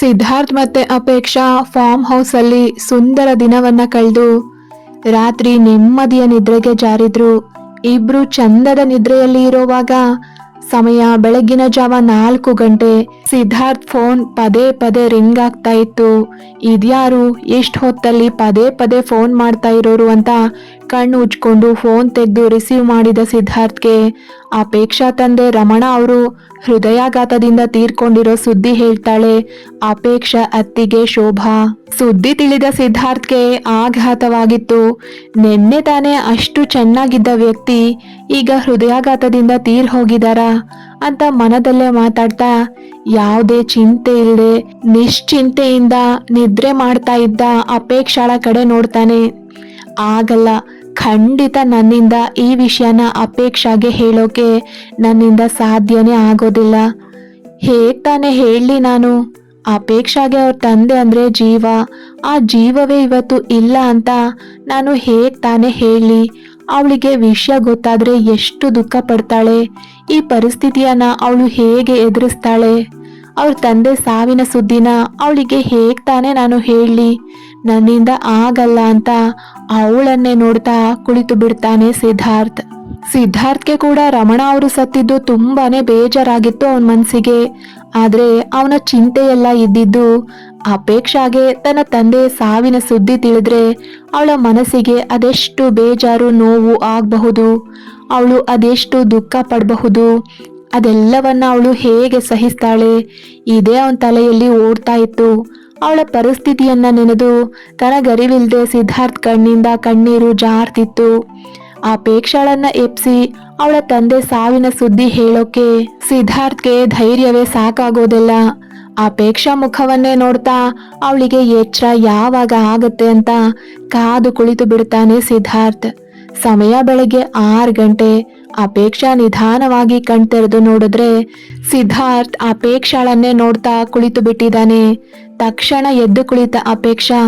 ಸಿದ್ಧಾರ್ಥ್ ಮತ್ತೆ Apeksha farm house ಅಲ್ಲಿ ಸುಂದರ ದಿನವನ್ನ ಕಳೆದು ರಾತ್ರಿ ನೆಮ್ಮದಿಯ ನಿದ್ರೆಗೆ ಜಾರಿದ್ರು. ಇಬ್ರು ಚಂದದ ನಿದ್ರೆಯಲ್ಲಿ ಇರುವಾಗ ಸಮಯ ಬೆಳಗಿನ ಜಾವ ನಾಲ್ಕು ಗಂಟೆ ಸಿದ್ಧಾರ್ಥ್ ಫೋನ್ ಪದೇ ಪದೇ ರಿಂಗ್ ಆಗ್ತಾ ಇತ್ತು. ಇದ್ಯಾರು ಎಷ್ಟು ಹೊತ್ತಲ್ಲಿ ಪದೇ ಪದೇ ಫೋನ್ ಮಾಡ್ತಾ ಇರೋರು ಅಂತ ಕಣ್ಣು ಉಜ್ಕೊಂಡು ಫೋನ್ ತೆಗೆದು ರಿಸೀವ್ ಮಾಡಿದ ಸಿದ್ಧಾರ್ಥ್ಗೆ ಅಪೇಕ್ಷಾ ತಂದೆ ರಮಣ ಅವರು ಹೃದಯಾಘಾತದಿಂದ ತೀರ್ಕೊಂಡಿರೋ ಸುದ್ದಿ ಹೇಳ್ತಾಳೆ, ಅಪೇಕ್ಷಾ ಅತ್ತಿಗೆ ಶೋಭಾ. ಸುದ್ದಿ ತಿಳಿದ ಸಿದ್ಧಾರ್ಥ್ಗೆ ಆಘಾತವಾಗಿತ್ತು. ನಿನ್ನೆ ತಾನೇ ಅಷ್ಟು ಚೆನ್ನಾಗಿದ್ದ ವ್ಯಕ್ತಿ, ಈಗ ಹೃದಯಾಘಾತದಿಂದ ತೀರ್ ಹೋಗಿದಾರ? ಅಂತ ಮನದಲ್ಲೇ ಮಾತಾಡ್ತಾ, ಯಾವುದೇ ಚಿಂತೆ ಇಲ್ಲದೆ ನಿಶ್ಚಿಂತೆಯಿಂದ ನಿದ್ರೆ ಮಾಡ್ತಾ ಇದ್ದ ಅಪೇಕ್ಷಾಳ ಕಡೆ ನೋಡ್ತಾನೆ. ಆಗಲ್ಲ ಖಂಡಿತ ನನ್ನಿಂದ ಈ ವಿಷಯನ ಅಪೇಕ್ಷಾಗೆ ಹೇಳೋಕೆ ನನ್ನಿಂದ ಸಾಧ್ಯನೇ ಆಗೋದಿಲ್ಲ. ಹೇಗ್ ತಾನೇ ಹೇಳಲಿ ನಾನು? ಅಪೇಕ್ಷಾಗೆ ಅವ್ರ ತಂದೆ ಅಂದ್ರೆ ಜೀವ. ಆ ಜೀವವೇ ಇವತ್ತು ಇಲ್ಲ ಅಂತ ನಾನು ಹೇಗ್ ತಾನೇ ಹೇಳಲಿ ಅವಳಿಗೆ ವಿಷಯ ಗೊತ್ತಾದ್ರೆ ಎಷ್ಟು ದುಃಖ ಪಡ್ತಾಳೆ? ಈ ಪರಿಸ್ಥಿತಿಯನ್ನ ಅವಳು ಹೇಗೆ ಎದುರಿಸ್ತಾಳೆ? ಅವ್ರ ತಂದೆ ಸಾವಿನ ಸುದ್ದಿನ ಅವಳಿಗೆ ಹೇಗ್ ತಾನೇ ನಾನು ಹೇಳಲಿ ನನ್ನಿಂದ ಆಗಲ್ಲ ಅಂತ ಅವಳನ್ನೇ ನೋಡ್ತಾ ಕುಳಿತು ಬಿಡ್ತಾನೆ ಸಿದ್ಧಾರ್ಥ್. ಸಿದ್ಧಾರ್ಥ್ಗೆ ಕೂಡ ರಮಣ ಅವರು ಸತ್ತಿದ್ದು ತುಂಬಾನೇ ಬೇಜಾರಾಗಿತ್ತು ಅವನ ಮನಸ್ಸಿಗೆ ಆದ್ರೆ ಅವನ ಚಿಂತೆಯೆಲ್ಲ ಇದ್ದಿದ್ದು ಅಪೇಕ್ಷಾಗೆ ತನ್ನ ತಂದೆ ಸಾವಿನ ಸುದ್ದಿ ತಿಳಿದ್ರೆ ಅವಳ ಮನಸ್ಸಿಗೆ ಅದೆಷ್ಟು ಬೇಜಾರು ನೋವು ಆಗಬಹುದು, ಅವಳು ಅದೆಷ್ಟು ದುಃಖ ಪಡಬಹುದು, ಅದೆಲ್ಲವನ್ನ ಅವಳು ಹೇಗೆ ಸಹಿಸ್ತಾಳೆ, ಇದೇ ಅವನ ತಲೆಯಲ್ಲಿ ಓಡ್ತಾ ಇತ್ತು. ಅವಳ ಪರಿಸ್ಥಿತಿಯನ್ನ ನೆನೆದು ತನಗರಿವಿಲ್ದೆ ಸಿದ್ಧಾರ್ಥ್ ಕಣ್ಣಿಂದ ಕಣ್ಣೀರು ಜಾರ್ತಿತ್ತು. ಅಪೇಕ್ಷಾಳನ್ನ ಎಪ್ಸಿ ಅವಳ ತಂದೆ ಸಾವಿನ ಸುದ್ದಿ ಹೇಳೋಕೆ ಸಿದ್ಧಾರ್ಥ್ಗೆ ಧೈರ್ಯವೇ ಸಾಕಾಗೋದಿಲ್ಲ. ಅಪೇಕ್ಷಾ ಮುಖವನ್ನೇ ನೋಡ್ತಾ ಅವಳಿಗೆ ಎಚ್ಚರ ಯಾವಾಗ ಆಗತ್ತೆ ಅಂತ ಕಾದು ಕುಳಿತು ಬಿಡ್ತಾನೆ ಸಿದ್ಧಾರ್ಥ್. ಸಮಯ ಬೆಳಗ್ಗೆ ಆರು ಗಂಟೆ. ಅಪೇಕ್ಷಾ ನಿಧಾನವಾಗಿ ಕಣ್ತೆರೆದು ನೋಡಿದ್ರೆ ಸಿದ್ಧಾರ್ಥ್ ಅಪೇಕ್ಷಾಳನ್ನೇ ನೋಡ್ತಾ ಕುಳಿತು ಬಿಟ್ಟಿದ್ದಾನೆ. ತಕ್ಷಣ ಎದ್ದು ಕುಳಿತ ಅಪೇಕ್ಷಾ,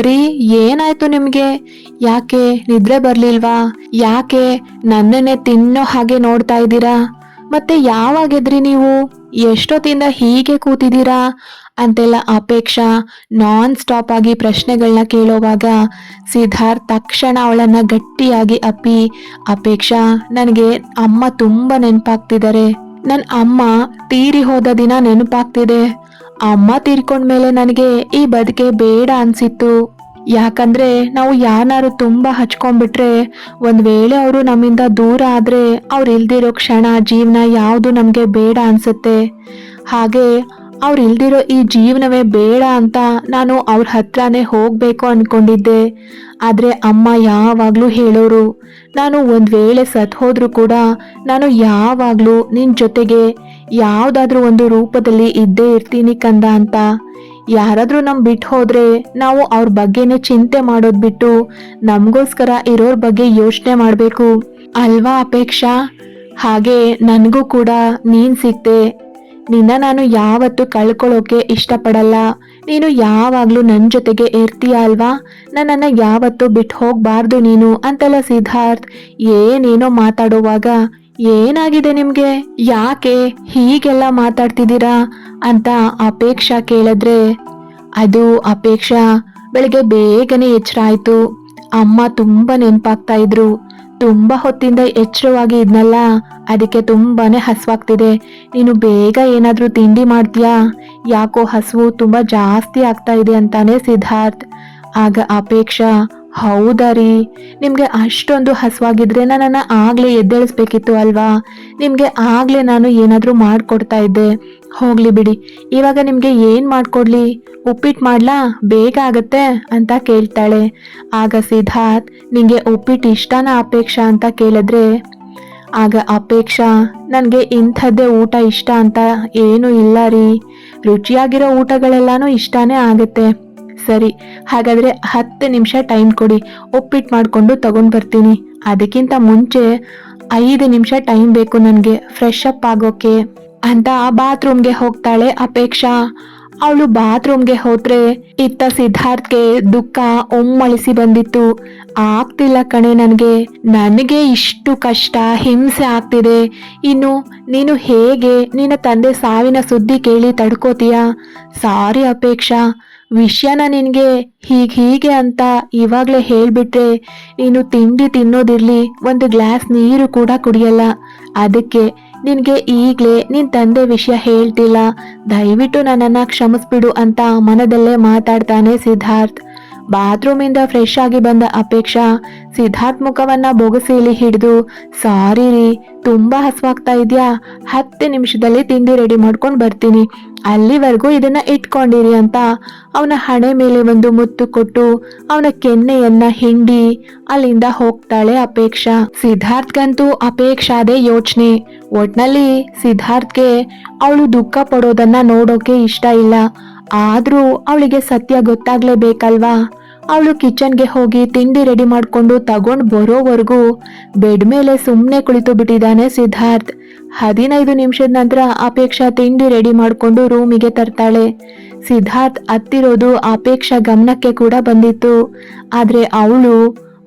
ರೀ, ಏನಾಯ್ತು ನಿಮ್ಗೆ? ಯಾಕೆ, ನಿದ್ರೆ ಬರ್ಲಿಲ್ವಾ? ಯಾಕೆ, ನನ್ನನ್ನೇ ತಿನ್ನೋ ಹಾಗೆ ನೋಡ್ತಾ ಇದ್ದೀರಾ? ಮತ್ತೆ ಯಾವಾಗಿದ್ರಿ ನೀವು? ಎಷ್ಟೊತ್ತಿಂದ ಹೀಗೆ ಕೂತಿದ್ದೀರಾ? ಅಂತೆಲ್ಲ ಅಪೇಕ್ಷಾ ನಾನ್ ಸ್ಟಾಪ್ ಆಗಿ ಪ್ರಶ್ನೆಗಳನ್ನ ಕೇಳೋವಾಗ ಸಿದ್ಧಾರ್ಥ್ ತಕ್ಷಣ ಅವಳನ್ನ ಗಟ್ಟಿಯಾಗಿ ಅಪ್ಪಿ, ಅಪೇಕ್ಷಾ, ನನಗೆ ಅಮ್ಮ ತುಂಬಾ ನೆನಪಾಗ್ತಿದ್ದಾರೆ ನನ್ನ ಅಮ್ಮ ತೀರಿ ಹೋದ ದಿನ ನೆನಪಾಗ್ತಿದೆ. ಅಮ್ಮ ತೀರ್ಕೊಂಡ್ಮೇಲೆ ನನಗೆ ಈ ಬದುಕೆ ಬೇಡ ಅನ್ಸಿತ್ತು. ಯಾಕಂದ್ರೆ ನಾವು ಯಾರು ತುಂಬಾ ಹಚ್ಕೊಂಡ್ಬಿಟ್ರೆ, ಒಂದ್ ವೇಳೆ ಅವರು ನಮ್ಮಿಂದ ದೂರ ಆದ್ರೆ ಅವ್ರು ಇಲ್ದಿರೋ ಕ್ಷಣ ಜೀವನ ಯಾವುದು ನಮ್ಗೆ ಬೇಡ ಅನ್ಸುತ್ತೆ. ಹಾಗೆ ಅವ್ರು ಇಲ್ದಿರೋ ಈ ಜೀವನವೇ ಬೇಡ ಅಂತ ನಾನು ಅವ್ರ ಹತ್ರನೇ ಹೋಗ್ಬೇಕು ಅನ್ಕೊಂಡಿದ್ದೆ. ಆದ್ರೆ ಅಮ್ಮ ಯಾವಾಗ್ಲೂ ಹೇಳೋರು, ನಾನು ಒಂದ್ ವೇಳೆ ಸತ್ ಹೋದ್ರು ಕೂಡ ನಾನು ಯಾವಾಗ್ಲೂ ನಿನ್ ಜೊತೆಗೆ ಯಾವ್ದಾದ್ರೂ ಒಂದು ರೂಪದಲ್ಲಿ ಇದ್ದೇ ಇರ್ತೀನಿ ಕಂದ ಅಂತ. ಯಾರಾದ್ರೂ ನಮ್ ಬಿಟ್ಟು ಹೋದ್ರೆ ನಾವು ಅವ್ರ ಬಗ್ಗೆನೇ ಚಿಂತೆ ಮಾಡೋದ್ ಬಿಟ್ಟು ನಮಗೋಸ್ಕರ ಇರೋರ್ ಬಗ್ಗೆ ಯೋಚನೆ ಮಾಡ್ಬೇಕು. ಅಲ್ವಾ ಅಪೇಕ್ಷಾ? ಹಾಗೆ ನನಗೂ ಕೂಡ ನೀನ್ ಸಿಕ್ತೆ. ನಿನ್ನ ನಾನು ಯಾವತ್ತು ಕಳ್ಕೊಳ್ಳೋಕೆ ಇಷ್ಟಪಡಲ್ಲ. ನೀನು ಯಾವಾಗ್ಲೂ ನನ್ನ ಜೊತೆಗೆ ಇರ್ತೀಯ ಅಲ್ವಾ? ನನ್ನನ್ನ ಯಾವತ್ತು ಬಿಟ್ಟು ಹೋಗ್ಬಾರ್ದು ನೀನು ಅಂತೆಲ್ಲ ಸಿದ್ಧಾರ್ಥ್. ಏನೇನೋ ಮಾತಾಡುವಾಗ, ಏನಾಗಿದೆ ನಿಮ್ಗೆ? ಯಾಕೆ ಹೀಗೆಲ್ಲ ಮಾತಾಡ್ತಿದ್ದೀರಾ ಅಂತ ಅಪೇಕ್ಷಾ ಕೇಳಿದ್ರೆ, ಅದು ಅಪೇಕ್ಷಾ, ಬೆಳಗ್ಗೆ ಬೇಗನೆ ಎಚ್ಚರ ಆಯ್ತು ಅಮ್ಮ ತುಂಬಾ ನೆನಪಾಗ್ತಾ ಇದ್ರು. ತುಂಬಾ ಹೊತ್ತಿಂದ ಎಚ್ಚರವಾಗಿ ಇದ್ನಲ್ಲ, ಅದಕ್ಕೆ ತುಂಬಾನೇ ಹಸುವಾಗ್ತಿದೆ. ನೀನು ಬೇಗ ಏನಾದರೂ ತಿಂಡಿ ಮಾಡ್ತೀಯಾ? ಯಾಕೋ ಹಸುವು ತುಂಬಾ ಜಾಸ್ತಿ ಆಗ್ತಾ ಇದೆ ಅಂತಾನೆ ಸಿದ್ಧಾರ್ಥ್. ಆಗ ಅಪೇಕ್ಷಾ ಹೌದಾ ರೀ? ನಿಮಗೆ ಅಷ್ಟೊಂದು ಹಸುವಾಗಿದ್ರೆ ನಾನು ಆಗ್ಲೇ ಎದ್ದೇಳಿಸ್ಬೇಕಿತ್ತು ಅಲ್ವಾ? ನಿಮಗೆ ಆಗ್ಲೇ ನಾನು ಏನಾದ್ರೂ ಮಾಡಿಕೊಡ್ತಾ ಇದ್ದೆ. ಹೋಗ್ಲಿ ಬಿಡಿ. ಇವಾಗ ನಿಮಗೆ ಏನು ಮಾಡ್ಕೊಡ್ಲಿ? ಉಪ್ಪಿಟ್ಟು ಮಾಡ್ಲಾ? ಬೇಗ ಆಗತ್ತೆ ಅಂತ ಕೇಳ್ತಾಳೆ. ಆಗ ಸಿದ್ಧಾರ್ಥ್ ನಿಮಗೆ ಉಪ್ಪಿಟ್ಟು ಇಷ್ಟನಾ ಅಪೇಕ್ಷ ಅಂತ ಕೇಳಿದ್ರೆ? ಆಗ, ಅಪೇಕ್ಷಾ, ನನಗೆ ಇಂಥದ್ದೇ ಊಟ ಇಷ್ಟ ಅಂತ ಏನೂ ಇಲ್ಲ ರೀ. ರುಚಿಯಾಗಿರೋ ಊಟಗಳೆಲ್ಲನೂ ಇಷ್ಟನೇ ಆಗುತ್ತೆ. ಸರಿ. ಹಾಗಾದ್ರೆ ಹತ್ತು ನಿಮಿಷ ಟೈಮ್ ಕೊಡಿ. ಉಪ್ಪಿಟ್ಟು ಮಾಡಿಕೊಂಡು ತಗೊಂಡು ಬರ್ತೀನಿ. ಅದಕ್ಕಿಂತ ಮುಂಚೆ ಐದು ನಿಮಿಷ ಟೈಮ್ ಬೇಕು ನನಗೆ ಫ್ರೆಶ್ ಅಪ್ ಆಗೋಕೆ. ಅಂತ ಬಾತ್ರೂಮ್ಗೆ ಹೋಗ್ತಾಳೆ ಅಪೇಕ್ಷಾ. ಅವಳು ಬಾತ್ರೂಮ್ಗೆ ಹೋದ್ರೆ ಇತ್ತ ಸಿದ್ಧಾರ್ಥ್ಗೆ ದುಃಖ ಒಮ್ಮಳಿಸಿ ಬಂದಿತ್ತು. ಆಗ್ತಿಲ್ಲ ಕಣೆ ನನಗೆ. ನನಗೆ ಇಷ್ಟು ಕಷ್ಟ, ಹಿಂಸೆ ಆಗ್ತಿದೆ. ಇನ್ನು ನೀನು ಹೇಗೆ? ನಿನ್ನ ತಂದೆ ಸಾವಿನ ಸುದ್ದಿ ಕೇಳಿ ತಡ್ಕೋತೀಯ? ಸಾರಿ ಅಪೇಕ್ಷಾ. ವಿಷಯನ ನಿನಗೆ ಹೀಗೆ ಹೀಗೆ ಅಂತ ಇವಾಗಲೇ ಹೇಳಿಬಿಟ್ರೆ ನೀನು ತಿಂಡಿ ತಿನ್ನೋದಿರಲಿ, ಒಂದು ಗ್ಲಾಸ್ ನೀರು ಕೂಡ ಕುಡಿಯಲ್ಲ. ಅದಕ್ಕೆ ನಿನಗೆ ಈಗಲೇ ನಿನ್ನ ತಂದೆ ವಿಷಯ ಹೇಳ್ತಿಲ್ಲ. ದಯವಿಟ್ಟು ನನ್ನನ್ನು ಕ್ಷಮಿಸ್ಬಿಡು ಅಂತ ಮನದಲ್ಲೇ ಮಾತಾಡ್ತಾನೆ ಸಿದ್ಧಾರ್ಥ್. ಬಾತ್ರೂಮಿಂದ ಫ್ರೆಶ್ ಆಗಿ ಬಂದ ಅಪೇಕ್ಷಾ ಸಿದ್ಧಾರ್ಥ್ ಮುಖವನ್ನು ಬೊಗಸೀಲಿ ಹಿಡಿದು, ಸಾರಿ ರೀ, ತುಂಬಾ ಹಸುವಾಗ್ತಾ ಇದೆಯಾ? ಹತ್ತು ನಿಮಿಷದಲ್ಲಿ ತಿಂಡಿ ರೆಡಿ ಮಾಡ್ಕೊಂಡು ಬರ್ತೀನಿ. ಅಲ್ಲಿವರೆಗೂ ಇದನ್ನ ಇಟ್ಕೊಂಡಿರಿ ಅಂತ ಅವನ ಹಣೆ ಮೇಲೆ ಒಂದು ಮುತ್ತು ಕೊಟ್ಟು ಅವನ ಕೆನ್ನೆಯನ್ನ ಹಿಂಡಿ ಅಲ್ಲಿಂದ ಹೋಗ್ತಾಳೆ ಅಪೇಕ್ಷಾ. ಸಿದ್ಧಾರ್ಥ್ಗಂತೂ ಅಪೇಕ್ಷಾದೇ ಯೋಚನೆ. ಒಟ್ನಲ್ಲಿ ಸಿದ್ಧಾರ್ಥ್ಗೆ ಅವಳು ದುಃಖ ಪಡೋದನ್ನ ನೋಡೋಕೆ ಇಷ್ಟ ಇಲ್ಲ. ಆದ್ರೂ ಅವಳಿಗೆ ಸತ್ಯ ಗೊತ್ತಾಗ್ಲೇಬೇಕಲ್ವಾ? ಅವಳು ಕಿಚನ್ಗೆ ಹೋಗಿ ತಿಂಡಿ ರೆಡಿ ಮಾಡ್ಕೊಂಡು ತಗೊಂಡ್ ಬರೋವರೆಗೂ ಬೆಡ್ ಮೇಲೆ ಸುಮ್ಮನೆ ಕುಳಿತು ಬಿಟ್ಟಿದ್ದಾನೆ ಸಿದ್ಧಾರ್ಥ್. ಹದಿನೈದು ನಿಮಿಷದ ನಂತರ ಅಪೇಕ್ಷಾ ತಿಂಡಿ ರೆಡಿ ಮಾಡಿಕೊಂಡು ರೂಮಿಗೆ ತರ್ತಾಳೆ. ಸಿದ್ಧಾರ್ಥ್ ಹತ್ತಿರೋದು ಅಪೇಕ್ಷಾ ಗಮನಕ್ಕೆ ಕೂಡ ಬಂದಿತ್ತು. ಆದ್ರೆ ಅವಳು,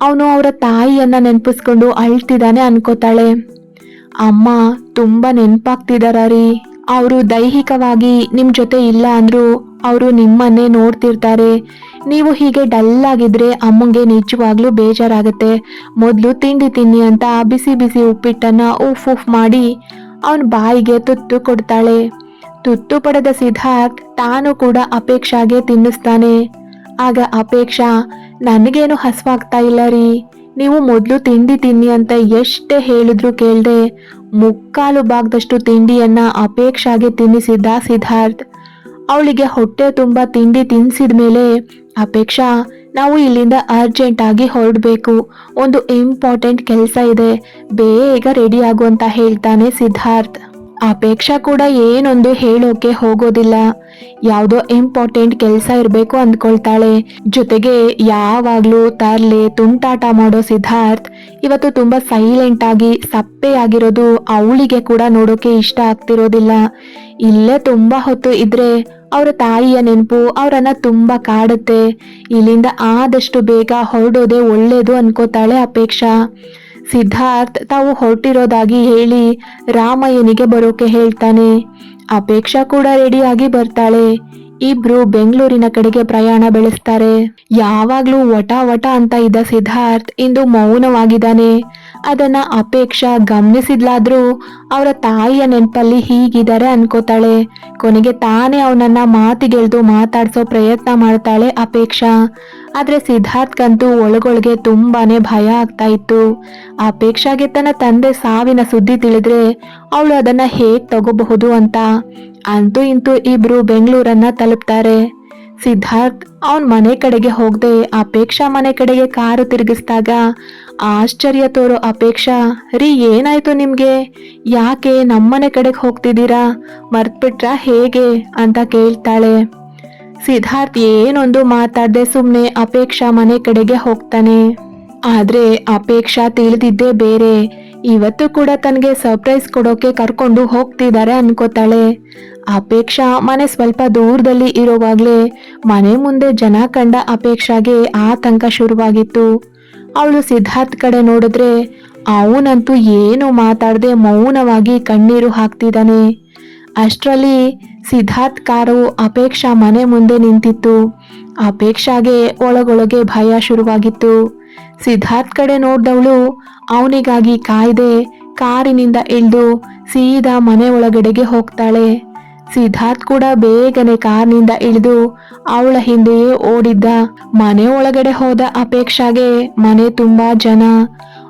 ಅವನು ಅವರ ತಾಯಿಯನ್ನ ನೆನಪಿಸ್ಕೊಂಡು ಅಳ್ತಿದ್ದಾನೆ ಅನ್ಕೋತಾಳೆ. ಅಮ್ಮ, ತುಂಬಾ ನೆನಪಾಗ್ತಿದಾರ ರೀ ಅವರು ದೈಹಿಕವಾಗಿ ನಿಮ್ಮ ಜೊತೆ ಇಲ್ಲ ಅಂದರೂ ಅವರು ನಿಮ್ಮನ್ನೇ ನೋಡ್ತಿರ್ತಾರೆ. ನೀವು ಹೀಗೆ ಡಲ್ ಆಗಿದ್ರೆ ಅಮ್ಮಂಗೆ ನಿಜವಾಗ್ಲೂ ಬೇಜಾರಾಗುತ್ತೆ. ಮೊದಲು ತಿಂಡಿ ತಿನ್ನಿ ಅಂತ ಬಿಸಿ ಬಿಸಿ ಉಪ್ಪಿಟ್ಟನ್ನ ಉಫ್ ಉಫ್ ಮಾಡಿ ಅವನ ಬಾಯಿಗೆ ತುತ್ತು ಕೊಡ್ತಾಳೆ. ತುತ್ತು ಪಡೆದ ಸಿದ್ಧಾರ್ಥ್ ತಾನು ಕೂಡ ಅಪೇಕ್ಷಾಗೆ ತಿನ್ನಿಸ್ತಾನೆ. ಆಗ ಅಪೇಕ್ಷಾ, ನನಗೇನು ಹಸ್ವಾಗ್ತಾ ಇಲ್ಲ ರೀ. ನೀವು ಮೊದಲು ತಿಂಡಿ ತಿನ್ನಿ ಅಂತ ಎಷ್ಟೇ ಹೇಳಿದ್ರು ಕೇಳ್ದೆ, ಮುಕ್ಕಾಲು ಭಾಗದಷ್ಟು ತಿಂಡಿಯನ್ನ ಅಪೇಕ್ಷಾಗೆ ತಿನ್ನಿಸಿದ್ದ ಸಿದ್ಧಾರ್ಥ್. ಅವಳಿಗೆ ಹೊಟ್ಟೆ ತುಂಬ ತಿಂಡಿ ತಿನ್ಸಿದ ಮೇಲೆ, ಅಪೇಕ್ಷಾ, ನಾವು ಇಲ್ಲಿಂದ ಅರ್ಜೆಂಟ್ ಆಗಿ ಹೊರಡಬೇಕು. ಒಂದು ಇಂಪಾರ್ಟೆಂಟ್ ಕೆಲಸ ಇದೆ. ಬೇಗ ರೆಡಿ ಆಗು ಅಂತ ಹೇಳ್ತಾನೆ ಸಿದ್ಧಾರ್ಥ್. ಅಪೇಕ್ಷಾ ಕೂಡ ಏನೊಂದು ಹೇಳೋಕೆ ಹೋಗೋದಿಲ್ಲ. ಯಾವುದೋ ಇಂಪಾರ್ಟೆಂಟ್ ಕೆಲಸ ಇರಬೇಕು ಅಂದ್ಕೊಳ್ತಾಳೆ. ಜೊತೆಗೆ ಯಾವಾಗ್ಲೂ ತರ್ಲೆ ತುಂಟಾಟ ಮಾಡೋ ಸಿದ್ಧಾರ್ಥ್ ಇವತ್ತು ತುಂಬಾ ಸೈಲೆಂಟ್ ಆಗಿ ಸಪ್ಪೆ ಆಗಿರೋದು ಅವಳಿಗೆ ಕೂಡ ನೋಡೋಕೆ ಇಷ್ಟ ಆಗ್ತಿರೋದಿಲ್ಲ. ಇಲ್ಲೇ ತುಂಬಾ ಹೊತ್ತು ಇದ್ರೆ ಅವರ ತಾಯಿಯ ನೆನಪು ಅವರನ್ನ ತುಂಬಾ ಕಾಡುತ್ತೆ. ಇಲ್ಲಿಂದ ಆದಷ್ಟು ಬೇಗ ಹೊರಡೋದೇ ಒಳ್ಳೇದು ಅನ್ಕೋತಾಳೆ ಅಪೇಕ್ಷಾ. ಸಿದ್ಧಾರ್ಥ್ ತಾವು ಹೊರಟಿರೋದಾಗಿ ಹೇಳಿ ರಾಮಯ್ಯನಿಗೆ ಬರೋಕೆ ಹೇಳ್ತಾನೆ. ಅಪೇಕ್ಷಾ ಕೂಡ ರೆಡಿಯಾಗಿ ಬರ್ತಾಳೆ. ಇಬ್ರು ಬೆಂಗಳೂರಿನ ಕಡೆಗೆ ಪ್ರಯಾಣ ಬೆಳೆಸ್ತಾರೆ. ಯಾವಾಗ್ಲೂ ವಟ ವಟ ಅಂತ ಇದ್ದ ಸಿದ್ಧಾರ್ಥ್ ಇಂದು ಮೌನವಾಗಿದ್ದಾನೆ. ಅದನ್ನ ಅಪೇಕ್ಷಾ ಗಮನಿಸಿದ್ಲಾದ್ರೂ ಅವರ ತಾಯಿಯ ನೆನಪಲ್ಲಿ ಹೀಗಿದ್ದಾರೆ ಅನ್ಕೋತಾಳೆ. ಕೊನೆಗೆ ತಾನೇ ಅವನನ್ನ ಮಾತಿಗೆಳ್ದು ಮಾತಾಡ್ಸೋ ಪ್ರಯತ್ನ ಮಾಡ್ತಾಳೆ ಅಪೇಕ್ಷಾ. ಆದ್ರೆ ಸಿದ್ಧಾರ್ಥ್ಗಂತೂ ಒಳಗೊಳಗೆ ತುಂಬಾನೇ ಭಯ ಆಗ್ತಾ ಇತ್ತು. ಅಪೇಕ್ಷಾಗೆ ತನ್ನ ತಂದೆ ಸಾವಿನ ಸುದ್ದಿ ತಿಳಿದ್ರೆ ಅವಳು ಅದನ್ನ ಹೇಗ್ ತಗೋಬಹುದು ಅಂತ. ಅಂತೂ ಇಂತೂ ಇಬ್ರು ಬೆಂಗಳೂರನ್ನ ತಲುಪ್ತಾರೆ. ಸಿದ್ಧಾರ್ಥ್ ಅವನ್ ಮನೆ ಕಡೆಗೆ ಹೋಗದೆ ಅಪೇಕ್ಷಾ ಮನೆ ಕಡೆಗೆ ಕಾರು ತಿರುಗಿಸಿದಾಗ, ಆಶ್ಚರ್ಯ ತೋರೋ ಅಪೇಕ್ಷಾ, ರೀ ಏನಾಯ್ತು ನಿಮ್ಗೆ? ಯಾಕೆ ನಮ್ಮನೆ ಕಡೆಗೆ ಹೋಗ್ತಿದ್ದೀರಾ? ಮರ್ತ್ಬಿಟ್ರಾ ಹೇಗೆ? ಅಂತ ಕೇಳ್ತಾಳೆ. ಸಿದ್ಧಾರ್ಥ್ ಏನೊಂದು ಮಾತಾಡದೆ ಸುಮ್ಮನೆ ಅಪೇಕ್ಷಾ ಮನೆ ಕಡೆಗೆ ಹೋಗ್ತಾನೆ. ಆದ್ರೆ ಅಪೇಕ್ಷಾ ತಿಳಿದಿದ್ದೇ ಬೇರೆ. ಇವತ್ತು ಕೂಡ ತನಗೆ ಸರ್ಪ್ರೈಸ್ ಕೊಡೋಕೆ ಕರ್ಕೊಂಡು ಹೋಗ್ತಿದ್ದಾರೆ ಅನ್ಕೋತಾಳೆ. ಅಪೇಕ್ಷಾ ಮನೆ ಸ್ವಲ್ಪ ದೂರದಲ್ಲಿ ಇರೋವಾಗ್ಲೇ ಮನೆ ಮುಂದೆ ಜನ ಕಂಡ ಅಪೇಕ್ಷಾಗೆ ಆತಂಕ ಶುರುವಾಗಿತ್ತು. ಅವಳು ಸಿದ್ಧಾರ್ಥ್ ಕಡೆ ನೋಡಿದ್ರೆ ಅವನಂತೂ ಏನು ಮಾತಾಡದೆ ಮೌನವಾಗಿ ಕಣ್ಣೀರು ಹಾಕ್ತಿದ್ದಾನೆ. ಅಷ್ಟರಲ್ಲಿ ಸಿದ್ಧಾರ್ಥ್ ಕಾರು ಅಪೇಕ್ಷಾ ಮನೆ ಮುಂದೆ ನಿಂತಿತ್ತು. ಅಪೇಕ್ಷಾಗೆ ಒಳಗೊಳಗೆ ಭಯ ಶುರುವಾಗಿತ್ತು. ಸಿದ್ಧಾರ್ಥ್ ಕಡೆ ನೋಡಿದವಳು ಅವನಿಗಾಗಿ ಕಾಯ್ದೆ ಕಾರಿನಿಂದ ಇಳಿದು ಸೀದಾ ಮನೆ ಒಳಗಡೆಗೆ ಹೋಗ್ತಾಳೆ. ಸಿದ್ಧಾರ್ಥ್ ಕೂಡ ಬೇಗನೆ ಕಾರ್ನಿಂದ ಇಳಿದು ಅವಳ ಹಿಂದೆಯೇ ಓಡಿದ್ದ. ಮನೆ ಒಳಗಡೆ ಹೋದ ಅಪೇಕ್ಷಾಗೆ ಮನೆ ತುಂಬಾ ಜನ.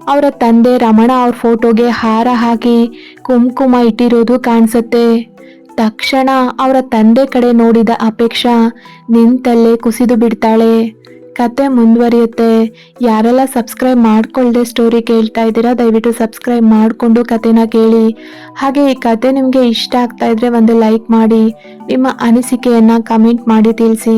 ಅವರ ತಂದೆ ರಮಣ ಅವ್ರ ಫೋಟೋಗೆ ಹಾರ ಹಾಕಿ ಕುಂಕುಮ ಇಟ್ಟಿರೋದು ಕಾಣಿಸುತ್ತೆ. ತಕ್ಷಣ ಅವರ ತಂದೆ ಕಡೆ ನೋಡಿದ ಅಪೇಕ್ಷಾ, ನಿಂತಲ್ಲೇ ಕುಸಿದು ಬಿಡ್ತಾಳೆ. ಕತೆ ಮುಂದುವರಿಯುತ್ತೆ. ಯಾರೆಲ್ಲ ಸಬ್ಸ್ಕ್ರೈಬ್ ಮಾಡ್ಕೊಳ್ಳದೆ ಸ್ಟೋರಿ ಕೇಳ್ತಾ ಇದ್ದೀರಾ, ದಯವಿಟ್ಟು ಸಬ್ಸ್ಕ್ರೈಬ್ ಮಾಡಿಕೊಂಡು ಕತೆನ ಕೇಳಿ. ಹಾಗೆ ಈ ಕತೆ ನಿಮಗೆ ಇಷ್ಟ ಆಗ್ತಾ ಇದ್ರೆ ಒಂದು ಲೈಕ್ ಮಾಡಿ, ನಿಮ್ಮ ಅನಿಸಿಕೆಯನ್ನು ಕಮೆಂಟ್ ಮಾಡಿ ತಿಳಿಸಿ.